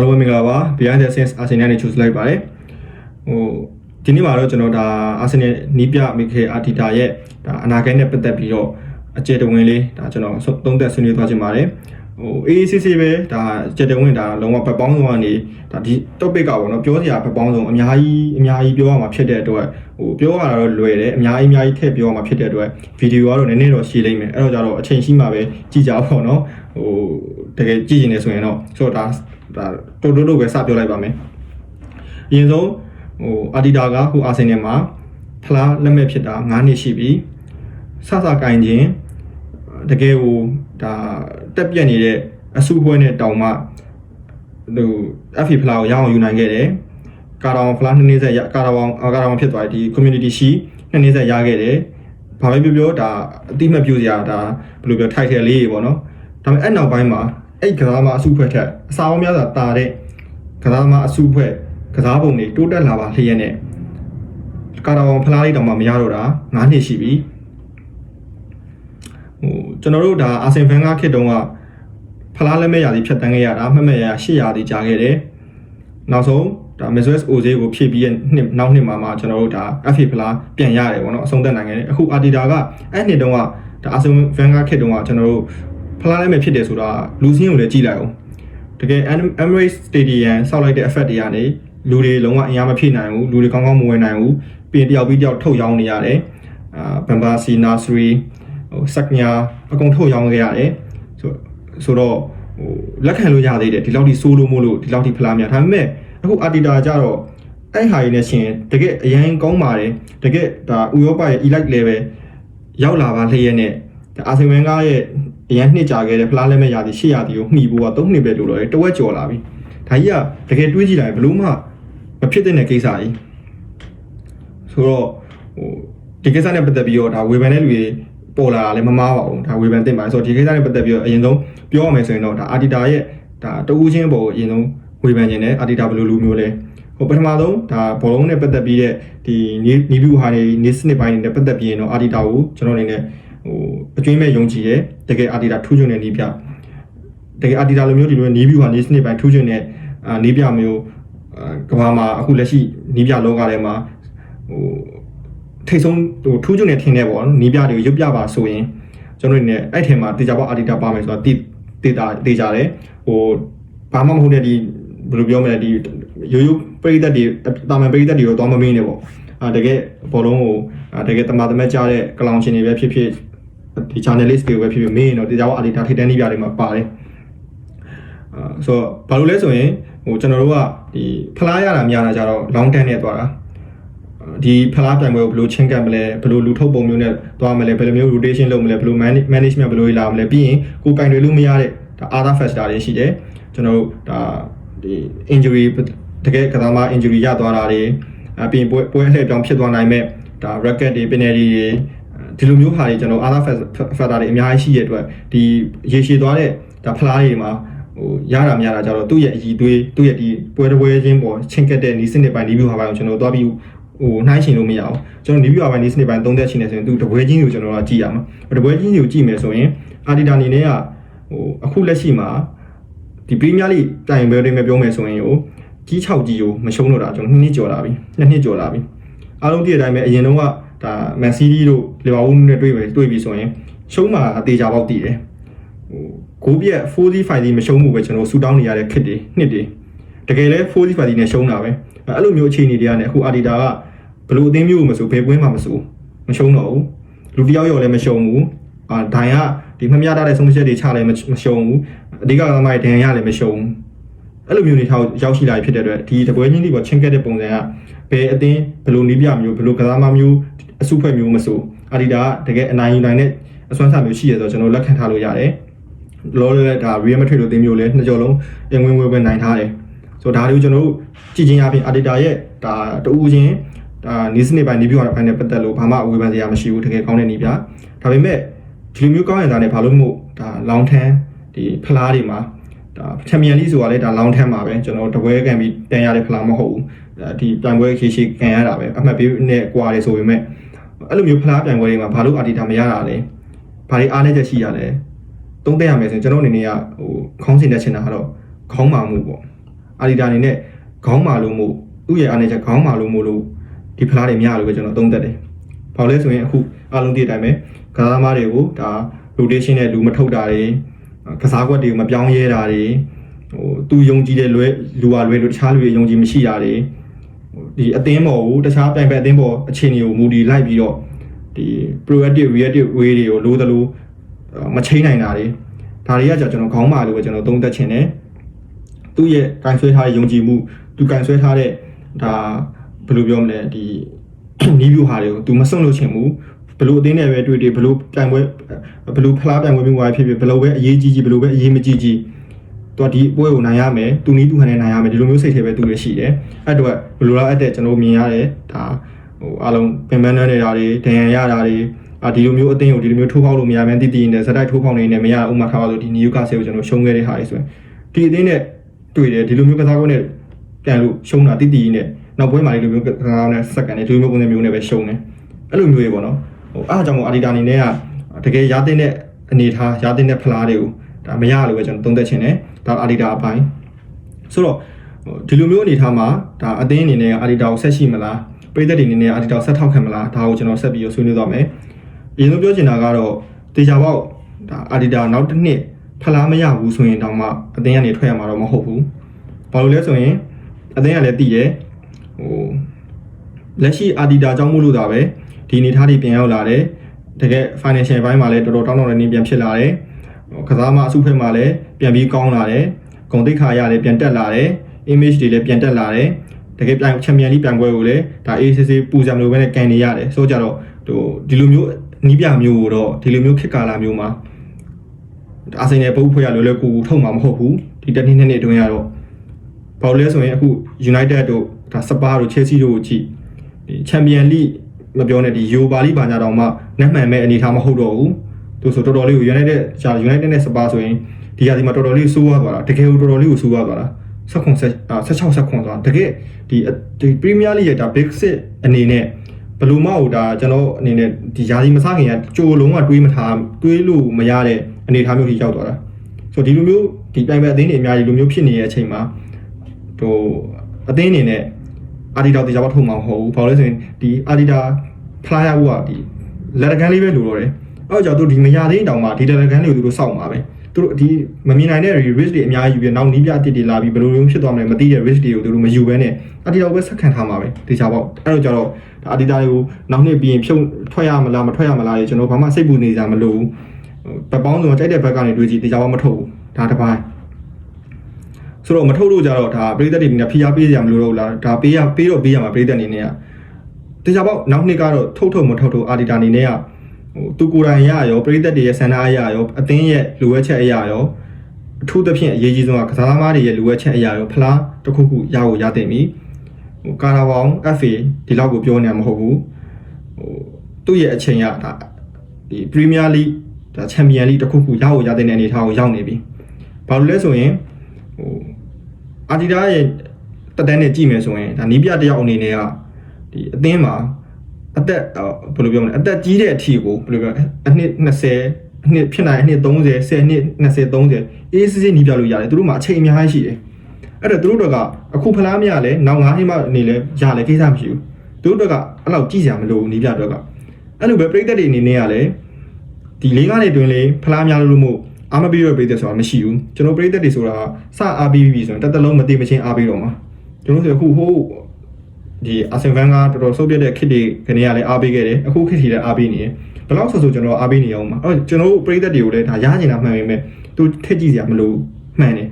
အားလုံးပဲမင်္ဂလာပါ Behind the Scenes Arsenal နဲ့ choose လိုက်ပါတယ်ဟိုဒီနေ့မှာတော့ကျွန်တော်ဒါ Arsenal နီးပြမိခေအာတီတာရဲ့ဒါအနာဂတ်နဲ့ပတ်သက်ပြီးတော့အကျယ်တဝင်းလေးဒါကျွန်တော်သုံးသက်ဆွေးနွေးသွားခြင်းပါတယ်ဟို AACC ပဲဒါအကျယ်တဝင်းဒါလုံးဝဘက်ပေါင်းစုံကနေဒါဒီ topic ကပေါ့နော်ပြောစရာဘက်ပေါင်းစုံအများကြီးအများကြီးပြောရမှာဖြစ်တဲ့အတွက်ဟိုပြောရတာတော့လွယ်တယ်အများကြီးအများကြီးထည့်ပြောရမှာဖြစ်တဲ့အတွက်ဗီဒီယိုကတော့နည်းနည်းတော့ရှည်လိမ့်မယ်အဲ့တော့ကြတော့အချိန်ရှိမှပဲကြည့်ကြပါပေါ့နော်ဟိုတကယ်ကြည့်ရင်လည်းဆိုရင်တော့ဆိုတော့ဒါ ဒါတိုးတိုးတိုးပဲစပြောလိုက်ပါမယ်အရင်ဆုံးဟိုအာဒီတာကဟိုအာဆင်နယ်မှာဖလားလက်မဲ့ဖြစ်တာ9နှစ်ရှိပြီစစကင်ချင်းတကယ်ဟိုဒါတက်ပြက်နေတဲ့အစုပွဲနဲ့တောင်မှဟို FA ဖလားကိုရအောင်ယူနိုင်ခဲ့တယ်ကာတာဝန်ဖလားနှစ်နှစ်ဆက်ရကာတာဝန်ကာတာဝန်ဖြစ်သွားတယ်ဒီ community ရှိနှစ်နှစ်ဆက်ရခဲ့တယ်ဘာပဲပြောပြောဒါအတိမတ်ပြစရာဒါဘယ်လိုပြော title လေးတွေပေါ့နော်ဒါပေမဲ့အဲ့နောက်ပိုင်းမှာ အဲ့ကစားမအစုဖွဲ့ထက်အစာအုံးများစွာတာတဲ့ကစားမအစုဖွဲ့ကစားပုံတွေတိုးတက်လာပါလျက်နဲ့ကာတာဝန်ဖလားလေးတောင်မှမရတော့တာ9နှစ်ရှိပြီဟိုကျွန်တော်တို့ဒါအာဆင်ဖန်ကခေတ်တုန်းကဖလားလက်မဲ့ရာသီဖြတ်တန်းခဲ့ရတာမှတ်မဲ့ရာ8ရာသီကြာခဲ့တယ်နောက်ဆုံးဒါ Mesres OZ ကိုဖြည့်ပြီးရဲ့နှစ်နောက်နှစ်မှာမှကျွန်တော်တို့ဒါ FA ဖလားပြန်ရတယ်ပေါ့နော်အဆုံးသတ်နိုင်ခဲ့တယ်အခု Arteta ကအဲ့နှစ်တုန်းကဒါအာဆင်ဖန်ကခေတ်တုန်းကကျွန်တော်တို့ ဖလားလက်မဲ့ဖြစ်တယ်ဆိုတာလူစင်းကိုလည်းကြည့်လိုက်အောင်တကယ် Emirates Stadium ဆောက်လိုက်တဲ့ effect တွေကနေလူတွေလုံးဝအင်အားမဖြည့်နိုင်ဘူးလူတွေကောင်းကောင်းမဝင်နိုင်ဘူးပြင်တယောက်ပြီးတယောက်ထုတ်ရောင်းနေရတယ်အာဘန်ဘာစီနာစရီဟိုစက်ညာအကုန်ထုတ်ရောင်းခဲ့ရတယ်ဆိုဆိုတော့ဟိုလက်ခံလို့ရသေးတယ်ဒီလောက်ထိစိုးလို့မို့လို့ဒီလောက်ထိဖလားများဒါပေမဲ့အခုအာတီတာကြတော့အဲ့ဟာရင်းနဲ့ရှင်တကယ်အရင်ကောင်းပါတယ်တကယ်ဒါဥရောပရဲ့ elite level ရောက်လာပါလျက်နဲ့ဒါအာဆင်ဝင်ကားရဲ့ အရင်နှစ်ကြာခဲ့တဲ့ဖလားလက်မဲ့ရာသီ၈ရာသီကိုမှီဖို့က၃နှစ်ပဲလို့တော့တဝက်ကျော်လာပြီဒါကြီးကတကယ်တွေးကြည့်လိုက်ဘလို့မှမဖြစ်တဲ့ကိစ္စကြီးဆိုတော့ဟိုဒီကိစ္စနဲ့ပတ်သက်ပြီးတော့ဒါဝေဖန်တဲ့လူတွေပေါ်လာတာလည်းမမားပါဘူးဒါဝေဖန်တင်ပါတယ်ဆိုတော့ဒီကိစ္စနဲ့ပတ်သက်ပြီးတော့အရင်ဆုံးပြောရမယ်ဆိုရင်တော့ဒါအာတီတာရဲ့ဒါတဦးချင်းပေါ်ကိုအရင်ဆုံးဝေဖန်ခြင်းနဲ့အာတီတာဘယ်လိုလူမျိုးလဲဟိုပထမဆုံးဒါဘောလုံးနဲ့ပတ်သက်ပြီးတဲ့ဒီနီးဗျူဟာတွေနေစနစ်ပိုင်းတွေနဲ့ပတ်သက်ပြီးရင်တော့အာတီတာကိုကျွန်တော်အနေနဲ့ ဟိုအကျွင်းမဲ့ယုံကြည်ရဲတကယ်အာတီတာထူးချွန်တဲ့နီးပြတကယ်အာတီတာလိုမျိုးဒီလိုနီးဗျူဟာနေစနစ်ပိုင်းထူးချွန်တဲ့အာနီးပြမျိုးအာကဘာမှာအခုလက်ရှိနီးပြလောကထဲမှာဟိုထိတ်ဆုံးဟိုထူးချွန်တဲ့ထင်တဲ့ပေါ့နော်နီးပြတွေကိုရုပ်ပြပါဆိုရင်ကျွန်တော်အနေနဲ့အဲ့ထဲမှာတေချာပေါအာတီတာပါမယ်ဆိုတော့တိတေတာတေချာတယ်ဟိုဘာမှမဟုတ်တဲ့ဒီဘယ်လိုပြောမလဲဒီရိုးရိုးပရိသတ်တွေတာမန်ပရိသတ်တွေတော့သွားမမင်းနေပေါ့အာတကယ်ဘောလုံးကိုအာတကယ်တမာတမက်ကြတဲ့ကလောင်ရှင်တွေပဲဖြစ်ဖြစ် ဒီ journalist တွေပဲဖြစ်ဖြစ်မင်းတော့တေချာပေါအာတီတာထိတ်တန်းနေပြတွေမှာပါတယ်အာဆိုတော့ဘာလို့လဲဆိုရင်ဟိုကျွန်တော်တို့ကဒီဖလားရတာများတာကြတော့ long term နဲ့သွားတာဒီဖလားပြိုင်ပွဲကိုဘယ်လိုချင်းကပ်မလဲဘယ်လိုလူထုတ်ပုံမျိုးနဲ့သွားမလဲဘယ်လိုမျိုး rotation လုပ်မလဲဘယ်လို management ဘယ်လိုလာမလဲပြီးရင်ကိုကင်တွေလို့မရတဲ့ဒါ other factor တွေရှိတယ်ကျွန်တော်တို့ဒါဒီ injury တကယ်ကစားမ injury ရသွားတာတွေအပြင်ပွဲပွဲလှည့်ပြောင်းဖြစ်သွားနိုင်မဲ့ဒါ racket တွေ penalty တွေ ဒီလိုမျိုးဟာတွေကျွန်တော် other factor တွေအများကြီးရှိရတဲ့အတွက်ဒီရေရှည်သွားတဲ့ဒါဖလားတွေမှာဟိုရတာများတာကြတော့သူ့ရဲ့အည်သွေးသူ့ရဲ့ဒီပွဲတစ်ပွဲချင်းပေါ်ချင်းကက်တဲ့နီးစနစ်ပိုင်းနီးဗျူဟာပိုင်းကိုကျွန်တော်သွားပြီးဟိုနှိုင်းရှင်လို့မရအောင်ကျွန်တော်နီးဗျူဟာပိုင်းနီးစနစ်ပိုင်းသုံးသက်ရှင်နေဆိုရင်သူတပွဲချင်းကိုကျွန်တော်ကကြည့်ရမှာတပွဲချင်းကိုကြည့်မယ်ဆိုရင်အာဒီတာအနေနဲ့ကဟိုအခုလက်ရှိမှာဒီပရီးမီးယားလိတိုင်ဘယ်တွေမှာပြောမယ်ဆိုရင်ဟိုကြီး6ကြီးကိုမရှုံးတော့တာကျွန်တော်နှစ်နှစ်ကျော်လာပြီနှစ်နှစ်ကျော်လာပြီအားလုံးတည့်တဲ့အတိုင်းပဲအရင်တော့က ဒါမန်စီးတီးတို့လီဗာပူးနဲ့တွေ့ပဲတွေ့ပြီဆိုရင်ရှုံးမှာအသေးချာပေါက်တည်တယ်ဟိုဂိုးပြက် 4D 5D မရှုံးမှုပဲကျွန်တော်ဆူတောင်းနေရတဲ့ခစ်တွေနှစ်တွေတကယ်လဲ 4D 5D နဲ့ရှုံးတာပဲအဲ့လိုမျိုးအခြေအနေတွေကနဲ့အခုအာဒီတာကဘလို့အသင်းမျိုးမဆိုဘယ်ပွဲမှမဆိုမရှုံးတော့ဘူးလူတယောက်ယောက်လည်းမရှုံးဘူးအာဒိုင်ကဒီမမျှတတဲ့ဆုံးဖြတ်ချက်တွေချလည်းမရှုံးဘူးအဓိကကမိုင်းဒန်ရလည်းမရှုံးဘူး အဲ့လိုမျိုးတွေထားရောက်ရှိလာဖြစ်တဲ့အတွက်ဒီတပွဲချင်းတွေပေါ်ချင်းကက်တဲ့ပုံစံကဘယ်အသင်းဘလို့နီးပြမျိုးဘလို့ကစားမမျိုးအစုဖွဲ့မျိုးမဆိုအာဒီတာကတကယ်အနိုင်ယူနိုင်တဲ့အစွမ်းစားမျိုးရှိရဆိုတော့ကျွန်တော်လက်ခံထားလို့ရတယ်လောလောဒါ Real Madrid လိုအသင်းမျိုးလည်းနှစ်ကြော်လုံးအင်ဝင်ဝဲပဲနိုင်ထားတယ်ဆိုတော့ဒါတွေကိုကျွန်တော်တို့ကြည့်ချင်းအပြင်အာဒီတာရဲ့ဒါတူဦးချင်းဒါနီးစနစ်ပိုင်းနီးပြပိုင်းနဲ့ပတ်သက်လို့ဘာမှအဝေဖန်စရာမရှိဘူးတကယ်ကောင်းတဲ့နီးပြဒါပေမဲ့ဒီလိုမျိုးကောင်းရတာနဲ့ဘာလို့မို့ဒါ long term ဒီဖလားတွေမှာ ဒါချန်ပီယံလိဆိုတာလည်းဒါ long term မှာပဲကျွန်တော်တပွဲကန်ပြီးတန်ရတဲ့ဖလားမဟုတ်ဘူးဒီပြိုင်ပွဲခေရှိကန်ရတာပဲအမှတ်ပေးနဲ့ကွာတယ်ဆိုပေမဲ့အဲ့လိုမျိုးဖလားပြိုင်ပွဲတွေမှာဘာလို့အာတီတာမရတာလဲဘာတွေအားနည်းချက်ရှိရလဲသုံးသပ်ရမယ်ဆိုရင်ကျွန်တော်အနေနဲ့ကဟိုခေါင်းစဉ်တက်ချင်တာကတော့ခေါင်းမာမှုပေါ့အာဒီတာအနေနဲ့ခေါင်းမာလို့မို့သူ့ရဲ့အားနေချက်ခေါင်းမာလို့မို့လို့ဒီဖလားတွေမရလို့ပဲကျွန်တော်သုံးသပ်တယ်။ဘာလို့လဲဆိုရင်အခုအားလုံးသိတဲ့အတိုင်းပဲကစားသမားတွေကိုဒါ rotation နဲ့လူမထုတ်တာတွေ ကစားကွက်တွေကိုမပြောင်းရဲတာတွေဟိုသူယုံကြည်တဲ့လွဲလူဟာလွဲလို့တခြားလူတွေယုံကြည်မရှိတာတွေဟိုဒီအသင်းပေါ်ကိုတခြားပြိုင်ဘက်အသင်းပေါ်အခြေအနေကိုမူတည်လိုက်ပြီးတော့ဒီ proactive reactive way တွေကိုလိုသလိုမချိန်နိုင်တာတွေဒါတွေကじゃကျွန်တော်ခေါင်းမာလို့ပဲကျွန်တော်သုံးသပ်ချင်တယ်သူ့ရဲ့ကင်ဆွဲထားတဲ့ယုံကြည်မှုသူကင်ဆွဲထားတဲ့ဒါဘယ်လိုပြောမလဲဒီ နီးဗျူဟာတွေကို तू မစွန့်လို့ချင်ဘူး ဘလို့အသင်းနဲ့ပဲတွေ့တွေ့ဘလို့ပြိုင်ပွဲဘလို့ဖလားပြိုင်ပွဲမျိုးဝိုင်းဖြစ်ဖြစ်ဘလို့ပဲအရေးကြီးကြီးဘလို့ပဲအရေးမကြီးကြီးသူကဒီပွဲကိုနိုင်ရမယ်သူနီးသူဟန်နဲ့နိုင်ရမယ်ဒီလိုမျိုးစိတ်ထဲပဲသူတွေရှိတယ်အဲ့တော့ဘလို့လားအဲ့တဲ့ကျွန်တော်မြင်ရတယ်ဒါဟိုအားလုံးပင်ပန်းနေတာတွေဒဏ်ရာရတာတွေအာဒီလိုမျိုးအသင်းကိုဒီလိုမျိုးထိုးပေါက်လို့မရမှန်းတည်တည်နေဇက်တိုက်ထိုးပေါက်နေနေမရဥမာထားပါလို့ဒီနယူကာဆယ်ကိုကျွန်တော်ရှုံးခဲ့တဲ့ဟာတွေဆိုရင်ဒီအသင်းနဲ့တွေ့တယ်ဒီလိုမျိုးကစားကွက်နဲ့ပြန်လို့ရှုံးတာတည်တည်နေနောက်ပွဲမှာဒီလိုမျိုးကစားနဲ့စက္ကန့်နဲ့ဒီလိုမျိုးပုံစံမျိုးနဲ့ပဲရှုံးတယ်အဲ့လိုမျိုးတွေပေါ့နော်ဟို အားကြောင့်မို့အာဒီတာအနေနဲ့ကတကယ်ရတဲ့တဲ့အနေထားရတဲ့တဲ့ဖလားတွေကိုဒါမရလို့ပဲကျွန်တော်သုံးသက်ချင်တယ်ဒါအာဒီတာအပိုင်းဆိုတော့ဒီလိုမျိုးအနေထားမှာဒါအသင်းအနေနဲ့အာဒီတာကိုဆက်ရှိမလားပြည်သက်တွေအနေနဲ့အာဒီတာကိုဆက်ထောက်ခံမလားဒါကိုကျွန်တော်ဆက်ပြီးဆွေးနွေးသွားမယ်အရင်ဆုံးပြောချင်တာကတော့တေချာပေါက်ဒါအာဒီတာနောက်တစ်နှစ်ဖလားမရဘူးဆိုရင်တောင်မှအသင်းကနေထွက်ရမှာတော့မဟုတ်ဘူးဘာလို့လဲဆိုရင်အသင်းကလည်းတည်တယ်ဟိုလက်ရှိအာဒီတာကြောင့်မို့လို့ဒါပဲ ဒီအနေထားတွေပြန်ရောက်လာတယ်တကယ် financial ဘိုင်းမှာလည်းတော်တော်တောင်းတောင်းနေနေပြန်ဖြစ်လာတယ်ကစားမအစုဖက်မှာလည်းပြန်ပြီးကောင်းလာတယ်ဂုံတိတ်ခါရတယ်ပြန်တက်လာတယ် image တွေလည်းပြန်တက်လာတယ်တကယ်ပြန်ချန်ပီယံလိပြိုင်ပွဲကိုလည်းဒါ ACC ပူဇံလိုပဲနဲ့ကန်နေရတယ်ဆိုကြတော့ဟိုဒီလိုမျိုးနီးပြမျိုးကိုတော့ဒီလိုမျိုးခက်ကာလာမျိုးမှာအာဆင်နယ်ပုတ်ဖွဲ့ရလွယ်လွယ်ကူကူထုတ်မှာမဟုတ်ဘူးဒီတစ်နှစ်နှစ်နှစ်အတွင်းရတော့ဘာလို့လဲဆိုရင်အခု United တို့ဒါစပါတို့ Chelsea တို့ကိုကြည့်ဒီချန်ပီယံလိ မပြောနဲ့ဒီယူပါလိဘာညာတောင်မှနက်မှန်မဲ့အနေထားမဟုတ်တော့ဘူးသူဆိုတော်တော်လေးကို United ဂျာ United နဲ့စပါဆိုရင်ဒီဟာဒီမှာတော်တော်လေးစိုးရသွားတာတကယ်ကိုတော်တော်လေးကိုစိုးရသွားတာဆက်ခွန်ဆက်16ဆက်ခွန်သွားတကယ်ဒီဒီ Premier League ရဲ့ဒါ Big 6အနေနဲ့ဘလူးမောက်ဒါကျွန်တော်အနေနဲ့ဒီယာဒီမစခင်ကကြိုလုံးကတွေးမထားတွေးလို့မရတဲ့အနေထားမျိုးကြီးရောက်သွားတာဆိုတော့ဒီလိုမျိုးဒီပြိုင်ပွဲအသင်းတွေအများကြီးလိုမျိုးဖြစ်နေတဲ့အချိန်မှာဟိုအသင်းအနေနဲ့ အာဒီတာတေချာပေါထုတ်မှာမဟုတ်ဘူးဘာလို့လဲဆိုရင်ဒီအာဒီတာဖလာရဘူးကဒီလက်တကန်းလေးပဲလိုတော့တယ်အဲ့တော့ကြောင့်သူဒီမရသေးတောင်မှဒီလက်တကန်းလေးကိုသူတို့စောင့်ပါပဲသူတို့ဒီမမြင်နိုင်တဲ့ risk တွေအများကြီးယူပြီးနောက်နီးပြအတစ်တွေလာပြီးဘယ်လိုမျိုးဖြစ်သွားမလဲမသိတဲ့ risk တွေကိုသူတို့မယူဘဲနဲ့အာဒီတာကိုပဲဆက်ခံထားမှာပဲတေချာပေါအဲ့တော့ကြောင့်ဒါအာဒီတာတွေကိုနောက်နှစ်ပြီးရင်ဖြုတ်ထွက်ရမလားမထွက်ရမလားကျွန်တော်ဘာမှစိတ်ပူနေကြမလို့ဘက်ပေါင်းစုံကြိုက်တဲ့ဘက်ကနေတွေးကြည့်တေချာပေါမထုတ်ဘူးဒါတစ်ပိုင်း ဆိုတော့မထုတ်လို့ကြတော့ဒါပြည်သက်တွေနေဖိအားပေးကြမလို့တော့လားဒါပေးရပေးတော့ပေးရမှာပြည်သက်အနေနဲ့ကတေချာပေါနောက်နှစ်ကတော့ထုတ်ထုတ်မထုတ်ထုတ်အာဒီတာအနေနဲ့ကဟိုသူကိုယ်တိုင်ရရောပြည်သက်တွေရဲ့ဆန္ဒအရရောအသင်းရဲ့လိုအပ်ချက်အရရောအထူးသဖြင့်အရေးကြီးဆုံးကကစားသမားတွေရဲ့လိုအပ်ချက်အရာရောဖလားတစ်ခုခုရဖို့ရတဲ့ပြီဟိုကာရာဘောင် FA ဒီလောက်ကိုပြောနေမှာမဟုတ်ဘူးဟိုသူ့ရဲ့အချိန်ရဒါဒီ Premier League ဒါ Champion League တစ်ခုခုရဖို့ရတဲ့အနေအထားကိုရောက်နေပြီဘာလို့လဲဆိုရင်ဟို အာဒီတာရဲ့တက်တန်းနဲ့ကြည့်မယ်ဆိုရင်ဒါနီးပြတယောက်အနေနဲ့ကဒီအသင်းမှာအသက်ဘယ်လိုပြောမလဲအသက်ကြီးတဲ့အထီကိုဘယ်လိုပြောအနှစ်20အနှစ်ဖြစ်နိုင်အနှစ်30 10နှစ်20 30အေးစစ်စစ်နီးပြလို့ရတယ်သူတို့မှာအချိန်အများကြီးရှိတယ်အဲ့တော့သူတို့တွေကအခုဖလားမရလဲနောက်9နှစ်မှနေလဲရလဲကိစ္စမရှိဘူးသူတို့တွေကအဲ့လောက်ကြည့်စရာမလိုဘူးနီးပြတော့ကအဲ့လိုပဲပြည်သက်တွေအနေနဲ့ကလည်းဒီလေးကားတွေတွင်လေဖလားများလို့မို့ အာမပြီးရပြည်သက်ဆိုတာမရှိဘူးကျွန်တော်ပြည်သက်တွေဆိုတာစအားပြီးပြီဆိုရင်တက်တလုံးမသိမချင်းအားပြီးတော့မှာကျွန်တော်တို့အခုဟိုးဒီအာဆင်ဗန်ကတော်တော်ဆုတ်ပြတဲ့ခစ်တွေကနေကလည်းအားပေးခဲ့တယ်အခုခစ်ထီလည်းအားပေးနေတယ်ဘယ်လောက်ဆိုဆိုကျွန်တော်အားပေးနေအောင်ပါအဲ့ကျွန်တော်တို့ပြည်သက်တွေကိုလည်းဒါရကျင်တာမှန်ပေမဲ့သူထက်ကြည့်စရာမလိုမှန်တယ်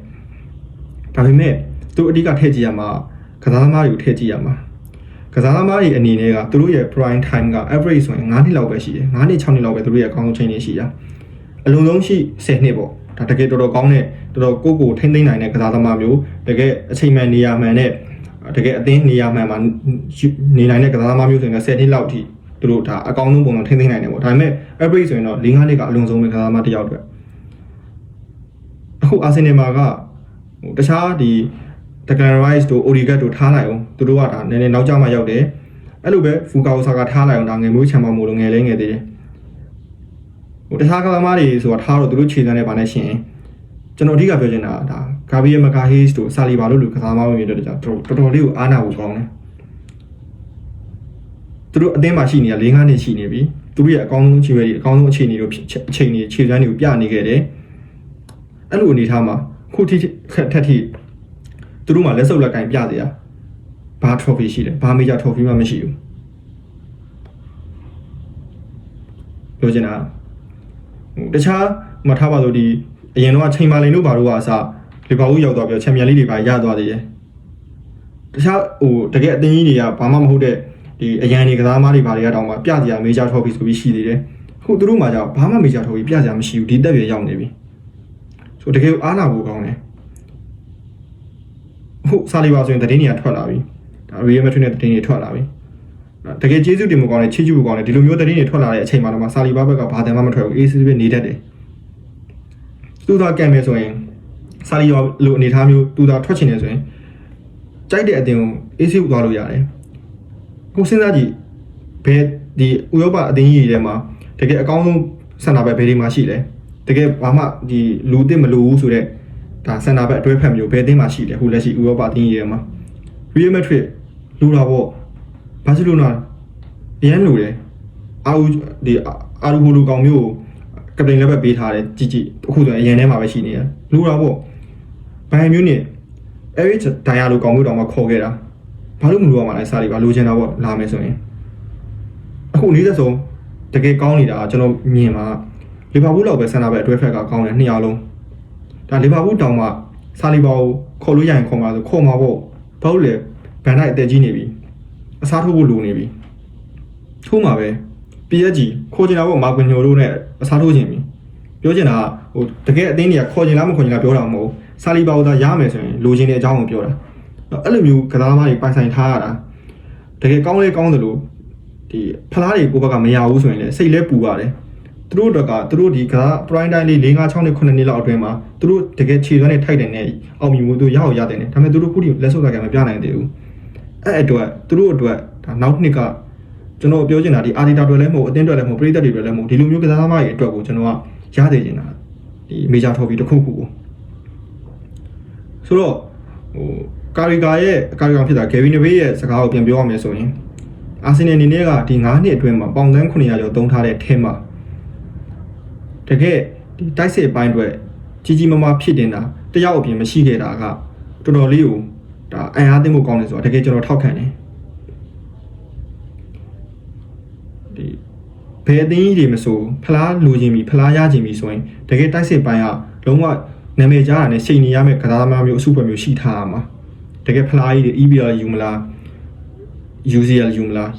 ဒါပေမဲ့သူအဓိကထည့်ကြည့်ရမှာကစားသမားတွေကိုထည့်ကြည့်ရမှာကစားသမားတွေအနေနဲ့ကသူတို့ရဲ့ prime time က average ဆိုရင်9နှစ်လောက်ပဲရှိတယ်9နှစ်6နှစ်လောက်ပဲသူတို့ရဲ့အကောင်းဆုံးချိန်တွေရှိတာ အလုံးလုံးရှိ10နှစ်ပေါ့ဒါတကယ်တော်တော်ကောင်းတဲ့တော်တော်ကိုကိုထိမ့်သိမ့်နိုင်တဲ့ကစားသမားမျိုးတကယ်အချိန်မှန်နေရာမှန်နဲ့တကယ်အသင်းနေရာမှန်မှာနေနိုင်တဲ့ကစားသမားမျိုးဆိုရင်10နှစ်လောက်ထိသူတို့ဒါအကောင်းဆုံးပုံစံထိမ့်သိမ့်နိုင်တယ်ပေါ့ဒါပေမဲ့ average ဆိုရင်တော့၄-၅နှစ်ကအလုံးစုံပဲကစားသမားတစ်ယောက်အတွက်အခုအာဆင်နယ်မှာကဟိုတခြားဒီတကန်ရိုက်စ်တို့အိုဒီဂတ်တို့ထားလိုက်အောင်သူတို့ကဒါနည်းနည်းနောက်ကျမှရောက်တယ်အဲ့လိုပဲဖူကာအိုဆာကထားလိုက်အောင်ဒါငယ်မိုးချန်ပါမို့လို့ငယ်လဲငယ်သေးတယ် ဟိုတခြားကစားသမားတွေဆိုတာထားတော့သူတို့ခြေစမ်းနေပါနဲ့ရှင်ကျွန်တော်အဓိကပြောချင်တာကဒါဂါဘီယယ်မကာဟေးစ်တို့ဆာလီဘာတို့လူကစားမဝင်တဲ့ကြောင့်တော်တော်လေးကိုအားနာဖို့ကောင်းတယ်သူတို့အသင်းမှာရှိနေတာ၄၅နှစ်ရှိနေပြီသူတို့ရဲ့အကောင်းဆုံးခြေရွယ်တွေအကောင်းဆုံးအခြေအနေတို့အချိန်တွေခြေစွမ်းတွေကိုပြနေခဲ့တယ်အဲ့လိုအနေထားမှာခုထိထက်ထိသူတို့မှလက်စုပ်လက်ကင်ပြစရာဘာ trophy ရှိလဲဘာ major trophy မှမရှိဘူးပြောချင်တာဟို တခြားမထားပါလို့ဒီအရင်တော့ချိန်မာလင်တို့ဘာတို့ကအစလီဗာပူးရောက်သွားပြီးချန်ပီယံလိတွေပါရသွားသေးတယ်တခြားဟိုတကယ်အသင်းကြီးတွေကဘာမှမဟုတ်တဲ့ဒီအရန်တွေကစားမားတွေဘာတွေကတောင်မှပြစရာ major trophy ဆိုပြီးရှိသေးတယ်အခုသူတို့မှကြောင့်ဘာမှ major trophy ပြစရာမရှိဘူးဒီတက်ရွယ်ရောက်နေပြီဆိုတကယ်အားနာဖို့ကောင်းတယ်ဟုတ်ဆာလီဘာဆိုရင်တည်င်းတွေကထွက်လာပြီဒါရီယယ်မက်ထရစ်နဲ့တည်င်းတွေထွက်လာပြီ တကယ်ကျေးဇူးတင်ဖို့ကောင်းတယ်ချီးကျူးဖို့ကောင်းတယ်ဒီလိုမျိုးတည်င်းတွေထွက်လာတဲ့အချိန်မှာတော့ဆာလီဘာဘက်ကဘာတမ်းမှမထွက်ဘူးအေးစစ်စစ်နေတတ်တယ်သူသာကံမယ်ဆိုရင်ဆာလီဘာလိုအနေထားမျိုးသူသာထွက်ချင်တယ်ဆိုရင်ကြိုက်တဲ့အတင်းကိုအေးစစ်သွားလို့ရတယ်ကိုစဉ်းစားကြည့်ဘယ်ဒီဥရောပအတင်းကြီးတွေထဲမှာတကယ်အကောင်းဆုံးစင်တာဘက်ဘယ်တွေမှာရှိလဲတကယ်ဘာမှဒီလူတစ်မလူဘူးဆိုတော့ဒါစင်တာဘက်အတွဲဖက်မျိုးဘယ်အတင်းမှာရှိလဲအခုလက်ရှိဥရောပအတင်းကြီးတွေထဲမှာ Real Madrid လူတာပေါ့ ဘာစီလိုနာအရန်လူတယ်အာဦးဒီအာရူဟိုလူကောင်မျိုးကိုကပတိန်လက်ဘက်ပေးထားတယ်ကြည့်ကြည့်အခုဆိုရင်အရန်ထဲမှာပဲရှိနေတယ်လူတာပေါ့ဘိုင်မျိုးနဲ့အဲ့ဒီဒိုင်ယာလိုကောင်မျိုးတောင်မှခေါ်ခဲ့တာဘာလို့မလူရမှာလဲစားလိဘာလိုချင်တာပေါ့လာမယ်ဆိုရင်အခုအနည်းသက်ဆုံးတကယ်ကောင်းနေတာကကျွန်တော်မြင်မှာလီဗာပူးလောက်ပဲဆန်တာပဲအတွဲဖက်ကကောင်းတယ်နှစ်ယောက်လုံးဒါလီဗာပူးတောင်မှဆာလီဘာကိုခေါ်လို့ရရင်ခေါ်မှာဆိုခေါ်မှာပေါ့ဘာလို့လဲဘန်တိုင်းအသက်ကြီးနေပြီ အစားထိုးဖို့လိုနေပြီထိုးမှာပဲ PSG ခေါ်ချင်တာပေါ့မာကွင်ညိုတို့နဲ့အစားထိုးချင်ပြီပြောချင်တာကဟိုတကယ်အသင်းတွေကခေါ်ချင်လားမခေါ်ချင်လားပြောတာမဟုတ်ဘူးဆာလီဘာကိုသာရမယ်ဆိုရင်လိုချင်တဲ့အကြောင်းကိုပြောတာအဲ့လိုမျိုးကစားသမားတွေပိုင်ဆိုင်ထားရတာတကယ်ကောင်းလဲကောင်းတယ်လို့ဒီဖလားတွေကိုဘက်ကမရဘူးဆိုရင်လည်းစိတ်လဲပူရတယ်သူတို့အတွက်ကသူတို့ဒီကစား prime time လေး4 5 6နှစ်9နှစ်လောက်အတွင်းမှာသူတို့တကယ်ခြေစွမ်းနဲ့ထိုက်တယ်နဲ့အောင်မြင်မှုသူရအောင်ရတယ်နဲ့ဒါပေမဲ့သူတို့ခုထိလက်ဆုပ်တာကမပြနိုင်သေးဘူး အဲ့အတွက်သူတို့အတွက်ဒါနောက်နှစ်ကကျွန်တော်ပြောချင်တာဒီအာဒီတာတွေလည်းမဟုတ်အသင်းတွေလည်းမဟုတ်ပရိသတ်တွေလည်းမဟုတ်ဒီလိုမျိုးကစားသမားတွေအတွက်ကိုကျွန်တော်ကရသေးချင်တာဒီမေဂျာထော်ဘီတစ်ခုခုကိုဆိုတော့ဟိုကာရီကာရဲ့ကာရီကာဖြစ်တာဂယ်ဗီနဘေးရဲ့စကားကိုပြန်ပြောရမယ်ဆိုရင်အာဆင်နယ်အနေနဲ့ကဒီ9နှစ်အတွင်းမှာပေါင်သန်း900ကျော်သုံးထားတဲ့ထဲမှာတကယ်ဒီတိုက်စစ်အပိုင်းအတွက်ကြီးကြီးမားမားဖြစ်တင်တာတယောက်အပြင်မရှိခဲ့တာကတော်တော်လေးကို ဒါအံအားသိမှုကောင်းတယ်ဆိုတာတကယ်ကျွန်တော်ထောက်ခံတယ်ဒီဘယ်အသင်းကြီးတွေမဆိုဖလားလူချင်းပြီဖလားရချင်းပြီဆိုရင်တကယ်တိုက်စစ်ပိုင်းကလုံးဝနာမည်ကြားတာနဲ့ချိန်နေရမယ့်ကစားသမားမျိုးအစုဖွဲ့မျိုးရှိထားရမှာတကယ်ဖလားကြီးတွေ EPL ယူမလား UCL ယူမလား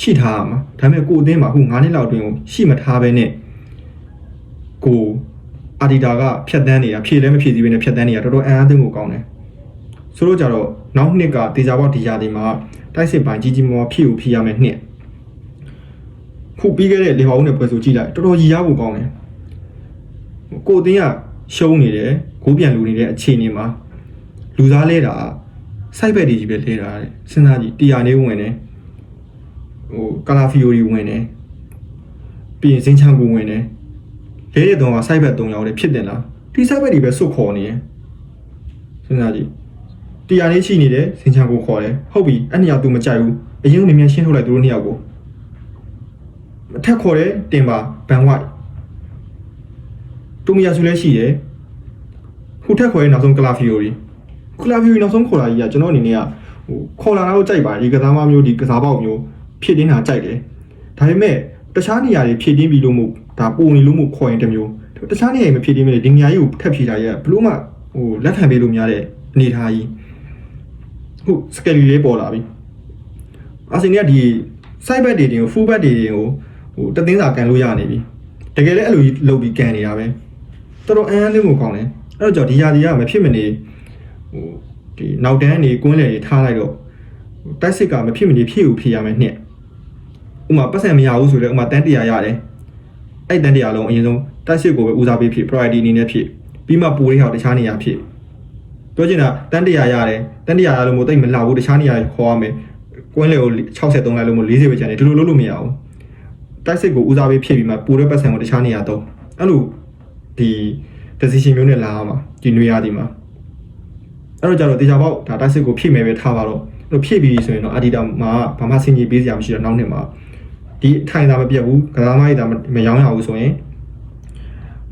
ရှိထားရမှာဒါပေမဲ့ကိုအသင်းမှာအခု9နှစ်လောက်အတွင်းကိုရှိမထားဘဲနဲ့ကိုအာဒီတာကဖြတ်တန်းနေတာဖြည့်လည်းမဖြည့်သေးဘဲနဲ့ဖြတ်တန်းနေတာတော်တော်အံ့အားသင့်ကိုကောင်းတယ် ဆိုတော့ကြတော့နောက်နှစ်ကတေချာဘော့ဒီယာဒီမှာတိုက်စစ်ပိုင်းကြီးကြီးမားမားဖြည့်ကိုဖြည့်ရမယ်နှစ်ခုပြီးခဲ့တဲ့လေဟောင်းနဲ့ပွဲဆိုကြည့်လိုက်တော်တော်ရည်ရဖို့ကောင်းတယ်ကိုအသင်းကရှုံးနေတယ်ဂိုးပြန်လူနေတဲ့အခြေအနေမှာလူသားလဲတာစိုက်ဘက်တွေကြီးပဲလဲတာတဲ့စဉ်းစားကြည့်တီယာနေဝင်တယ်ဟိုကာလာဖီယိုရီဝင်တယ်ပြီးရင်ဇင်းချန်ကိုဝင်တယ်လဲတဲ့တော့ကစိုက်ဘက်၃ယောက်တည်းဖြစ်တယ်လားဒီစိုက်ဘက်တွေပဲစွတ်ခေါ်နေရင်စဉ်းစားကြည့် တီယာနေရှိနေတယ်ဇင်းချန်ကိုခေါ်တယ်ဟုတ်ပြီအဲ့နှစ်ယောက်သူမကြိုက်ဘူးအရင်ကမြန်မြန်ရှင်းထုတ်လိုက်သူတို့နှစ်ယောက်ကိုအထက်ခေါ်တယ်တင်ပါဘန်ဝိုက်တူမီယာဆူလည်းရှိတယ်ခုထက်ခေါ်ရင်နောက်ဆုံးကလာဖီယိုရီကလာဖီယိုရီနောက်ဆုံးခေါ်လာကြီးကကျွန်တော်အနေနဲ့ကဟိုခေါ်လာတာကိုကြိုက်ပါတယ်ဒီကစားမမျိုးဒီကစားပေါက်မျိုးဖြစ်တင်းတာကြိုက်တယ်ဒါပေမဲ့တခြားနေရာတွေဖြစ်တင်းပြီးလို့မို့ဒါပုံနေလို့မို့ခေါ်ရင်တစ်မျိုးတခြားနေရာတွေမဖြစ်တင်းမဲ့ဒီနေရာကြီးကိုထပ်ဖြည့်တာရဲ့ဘလို့မှဟိုလက်ခံပေးလို့များတဲ့အနေထားကြီး ဟုတ်စကယ်လီလေးပေါ်လာပြီအာဆင်နယ်ကဒီ side back တွေတင်ကို full back တွေတင်ကိုဟိုတသင်းစာကန်လို့ရနေပြီတကယ်လည်းအဲ့လိုကြီးလုပ်ပြီးကန်နေတာပဲတော်တော်အန်းအန်းလေးကိုကောင်းတယ်အဲ့တော့ကြောင့်ဒီຢာဒီကမဖြစ်မနေဟိုဒီနောက်တန်းနေကွင်းလေတွေထားလိုက်တော့တိုက်စစ်ကမဖြစ်မနေဖြည့်ကိုဖြည့်ရမယ်နှစ်ဥမာပတ်စံမရဘူးဆိုတော့ဥမာတန်းတရာရတယ်အဲ့တန်းတရာလုံးအရင်ဆုံးတိုက်စစ်ကိုပဲဦးစားပေးဖြည့် priority အနေနဲ့ဖြည့်ပြီးမှပူလေးဟောက်တခြားနေရာဖြည့် ပြောချင်တာတန်းတရာရတယ်တန်းတရာရလို့မို့တိတ်မလှဘူးတခြားနေရာခေါ်ရမယ်ကွင်းလေကို63လိုက်လို့မို့40ပဲကျန်တယ်ဒီလိုလုပ်လို့မရဘူးတိုက်စစ်ကိုဦးစားပေးဖြည့်ပြီးမှပူတဲ့ပတ်စံကိုတခြားနေရာတော့အဲ့လိုဒီ decision မျိုးနဲ့လာအောင်ပါဒီနွေရာသီမှာအဲ့တော့ကြတော့တေချာပေါက်ဒါတိုက်စစ်ကိုဖြည့်မယ်ပဲထားပါတော့အဲ့လိုဖြည့်ပြီးဆိုရင်တော့အာဒီတာမှာဘာမှဆင်ကြီးပေးစရာမရှိတော့နောက်နှစ်မှာဒီထိုင်တာမပြတ်ဘူးကစားမကြီးတာမရောင်းရဘူးဆိုရင်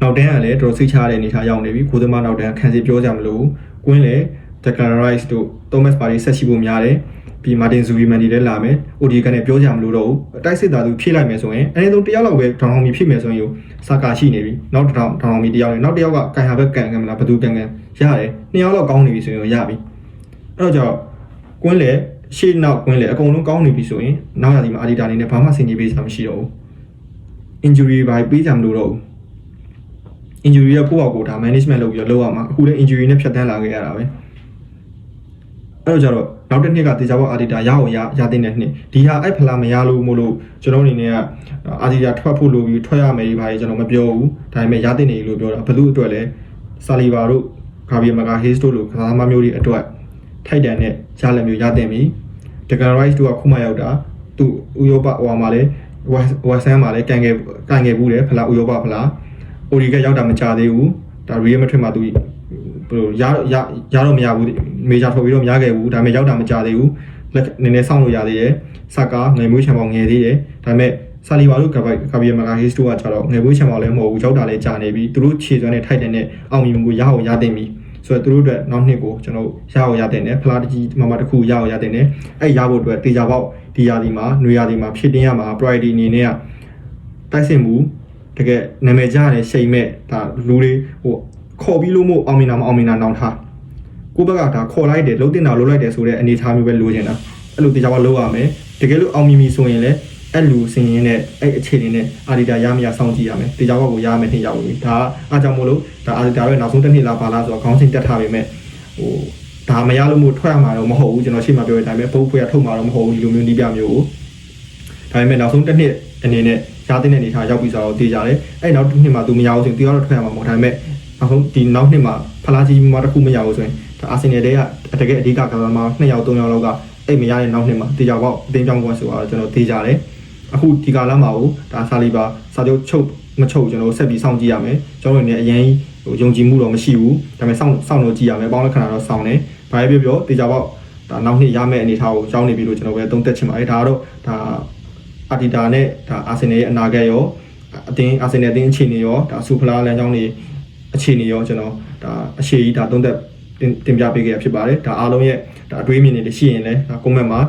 နောက်တန်းကလည်းတော်တော်စိတ်ချရတဲ့အနေထားရောက်နေပြီကိုသမားနောက်တန်းခံစီပြောကြမလို့ ကွင်းလည်း Declan Rice တို့ Thomas Partey ဆက်ရှိဖို့များတယ်ပြီး Martin Zubimendi လည်းလာမယ် ODI ကလည်းပြောကြမလို့တော့ဘူးအတိုက်စစ်သားသူဖြည့်လိုက်မယ်ဆိုရင်အဲဒီတော့တယောက်လောက်ပဲဒေါင်အောင်မီဖြည့်မယ်ဆိုရင်စာကာရှိနေပြီနောက်ဒေါင်ဒေါင်အောင်မီတယောက်နေနောက်တယောက်ကကန်ဟာဘက်ကန်ကန်မလားဘသူကန်ကန်ရတယ်နှစ်ယောက်လောက်ကောင်းနေပြီဆိုရင်ရပြီအဲ့တော့ကြောင့်ကွင်းလေရှေ့နောက်ကွင်းလေအကုန်လုံးကောင်းနေပြီဆိုရင်နောက်ရသည်မှာအာဒီတာအနေနဲ့ဘာမှဆင်ကြီးပေးစရာမရှိတော့ဘူး injury ဘာပေးကြမလို့တော့ဘူး injury ရကိုယ့်အကိုဒါ management လုပ်ပြီးတော့လုပ်ရမှာအခုလည်း injury နဲ့ဖြတ်တန်းလာခဲ့ရတာပဲအဲ့တော့ကြတော့နောက်တစ်နှစ်ကတေချာဘောအာဒီတာရအောင်ရရတဲ့နှစ်ဒီဟာအဲ့ဖလာမရလို့မို့လို့ကျွန်တော်အနေနဲ့ကအာဒီတာထွက်ဖို့လိုပြီးထွက်ရမယ်ဒီဘာကြီးကျွန်တော်မပြောဘူးဒါပေမဲ့ရတဲ့နေလို့ပြောတာဘလို့အတွက်လဲဆာလီဘာတို့ဂါဘီယယ်မကာဟေးစ်တို့လိုကစားသမားမျိုးတွေအတွက်ထိုက်တန်တဲ့ရလက်မျိုးရတဲ့မီဒကန်ရိုက်စ်တို့ကခုမှရောက်တာသူဥရောပဟိုမှာလဲဝက်ဆန်မှာလဲကန်ငယ်ကန်ငယ်ဘူးတယ်ဖလာဥရောပဖလာ အိုရီကရောက်တာမကြသေးဘူးဒါရီယယ်မက်ဒရစ်မှာသူဘယ်လိုရရရတော့မရဘူးမေဂျာထုတ်ပြီးတော့မရခဲ့ဘူးဒါပေမဲ့ရောက်တာမကြသေးဘူးလက်နည်းနည်းစောင့်လို့ရသေးတယ်ဆာကာငယ်မွေးချံပေါင်ငယ်သေးတယ်ဒါပေမဲ့ဆာလီဘာတို့ဂါဘိုင်ဂါဘီယယ်မာဂါဟေးစ်တို့ကကြတော့ငယ်မွေးချံပေါင်လည်းမဟုတ်ဘူးရောက်တာလည်းကြာနေပြီသူတို့ခြေစွမ်းနဲ့ထိုက်တဲ့နဲ့အောင်မြင်မှုကိုရအောင်ရတဲ့ပြီဆိုတော့သူတို့အတွက်နောက်နှစ်ကိုကျွန်တော်ရအောင်ရတဲ့နဲ့ဖလားတကြီးမမတစ်ခုရအောင်ရတဲ့နဲ့အဲ့ရဖို့အတွက်တေချာပေါက်ဒီရာဒီမှာຫນွေရာဒီမှာဖြစ်တင်ရမှာ priority အနေနဲ့ကတိုက်စစ်မှု တကယ်နာမည်ကြားတဲ့ရှိန်မဲ့ဒါလူတွေဟိုခေါ်ပြီးလို့မို့အောင်မြင်တာမအောင်မြင်တာနောင်ထားကိုယ့်ဘက်ကဒါခေါ်လိုက်တယ်လုံးတင်တာလုံးလိုက်တယ်ဆိုတဲ့အနေအထားမျိုးပဲလိုချင်တာအဲ့လိုတေချာပေါက်လုပ်ရမယ်တကယ်လို့အောင်မြင်ပြီဆိုရင်လည်းအဲ့လူစင်ရင်နဲ့အဲ့အခြေအနေနဲ့အာဒီတာရမရစောင့်ကြည့်ရမယ်တေချာပေါက်ကိုရမယ်ထင်ရောက်ပြီဒါအားကြောင့်မို့လို့ဒါအာဒီတာရဲ့နောက်ဆုံးတစ်နှစ်လားပါလားဆိုတော့ခေါင်းစဉ်တက်ထားပေမဲ့ဟိုဒါမရလို့မို့ထွက်ရမှာတော့မဟုတ်ဘူးကျွန်တော်ရှေ့မှာပြောတဲ့အတိုင်းပဲဘုတ်ဖွေးထုတ်မှာတော့မဟုတ်ဘူးဒီလိုမျိုးနီးပြမျိုးကိုဒါပေမဲ့နောက်ဆုံးတစ်နှစ်အနေနဲ့ ရတဲ့အနေထားရောက်ပြီဆိုတော့တေချာတယ်အဲ့နောက်တစ်နှစ်မှာသူမရဘူးဆိုရင်သူကတော့ထွက်ရမှာမဟုတ်ဒါပေမဲ့နောက်ဆုံးဒီနောက်နှစ်မှာဖလားကြီးမှာတစ်ခုမရဘူးဆိုရင်ဒါအာဆင်နယ်တွေကတကယ်အဓိကကစားမှာ2ယောက်3ယောက်လောက်ကအဲ့မရတဲ့နောက်နှစ်မှာတေချာပေါက်အတင်းကြောင်းကွန်းဆိုတော့ကျွန်တော်တေချာတယ်အခုဒီကာလမှာကိုဒါဆာလီပါစာချုပ်ချုပ်မချုပ်ကျွန်တော်ဆက်ပြီးစောင့်ကြည့်ရမယ်ကျွန်တော်တို့လည်းအရင်ဟိုယုံကြည်မှုတော့မရှိဘူးဒါပေမဲ့စောင့်စောင့်လို့ကြည့်ရမယ်ပေါင်းလက္ခဏာတော့စောင့်တယ်ဘာပဲပြောပြောတေချာပေါက်ဒါနောက်နှစ်ရမယ့်အနေအထားကိုကြောင်းနေပြီလို့ကျွန်တော်ပဲသုံးသပ်ချင်ပါတယ်ဒါကတော့ဒါ အာတီတာနဲ့ဒါအာဆင်နယ်ရဲ့အနာဂတ်ရောအတင်းအာဆင်နယ်အတင်းအခြေအနေရောဒါဆူဖလာလမ်းကြောင်းတွေအခြေအနေရောကျွန်တော်ဒါအရှိကြီးဒါသုံးသပ်တင်တင်ပြပေးခဲ့ရဖြစ်ပါတယ်ဒါအားလုံးရဲ့ဒါအတွေးမြင်တွေရှိရင်လည်းဒါ comment မှာ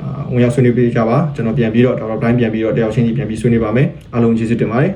အာဝင်ရောက်ဆွေးနွေးပေးကြပါကျွန်တော်ပြန်ပြီးတော့တော့တိုင်းပြန်ပြီးတော့တယောက်ချင်းစီပြန်ပြီးဆွေးနွေးပါမယ်အားလုံးကျေးဇူးတင်ပါတယ်